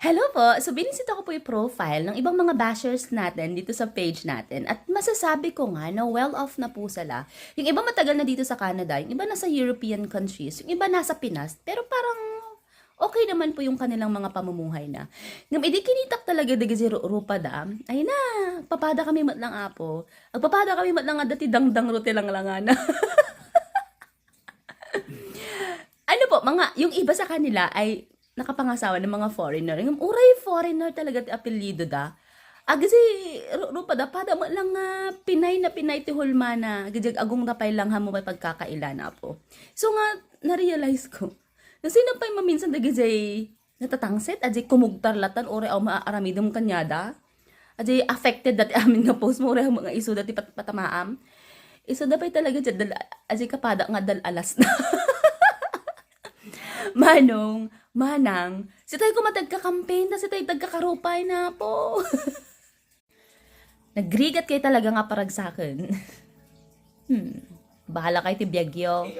Hello po! So, binisita ko po yung profile ng ibang mga bashers natin dito sa page natin. At masasabi ko nga na well-off na po sila. Yung iba matagal na dito sa Canada, yung iba nasa European countries, yung iba nasa Pinas, pero parang okay naman po yung kanilang mga pamumuhay na. Ngam, edi kinitak talaga daga si Ru- Rupa da. Ay na, papada kami mat lang apo. Agpapada kami mat lang nga dati dangdang rote lang lang na. ano po, mga, yung iba sa kanila ay nakapangasawa ng mga foreigner. Yung uray foreigner talaga ti apelyido da. Agi si Ru- Rupa da, pada mo lang nga pinay na pinay ti hulma na. Gajag agong napay lang hamo may pagkakaila na po. So nga, na-realize ko, na sino pa yung maminsan dagi jay natatangset, adjay kumugtar latan, ore aw maaramidom kanyada. Adjay affected dati amin nga post mo, ore mga iso dati pat patamaam. Iso da pa'y talaga dyan, dal, adjay kapada nga dal alas na. Manong, manang, si tayo ko matagka-campaign na si tayo tagkakarupay na po. Nagrigat kayo talaga nga parag sa akin. hmm. Bahala kayo ti Biagyo.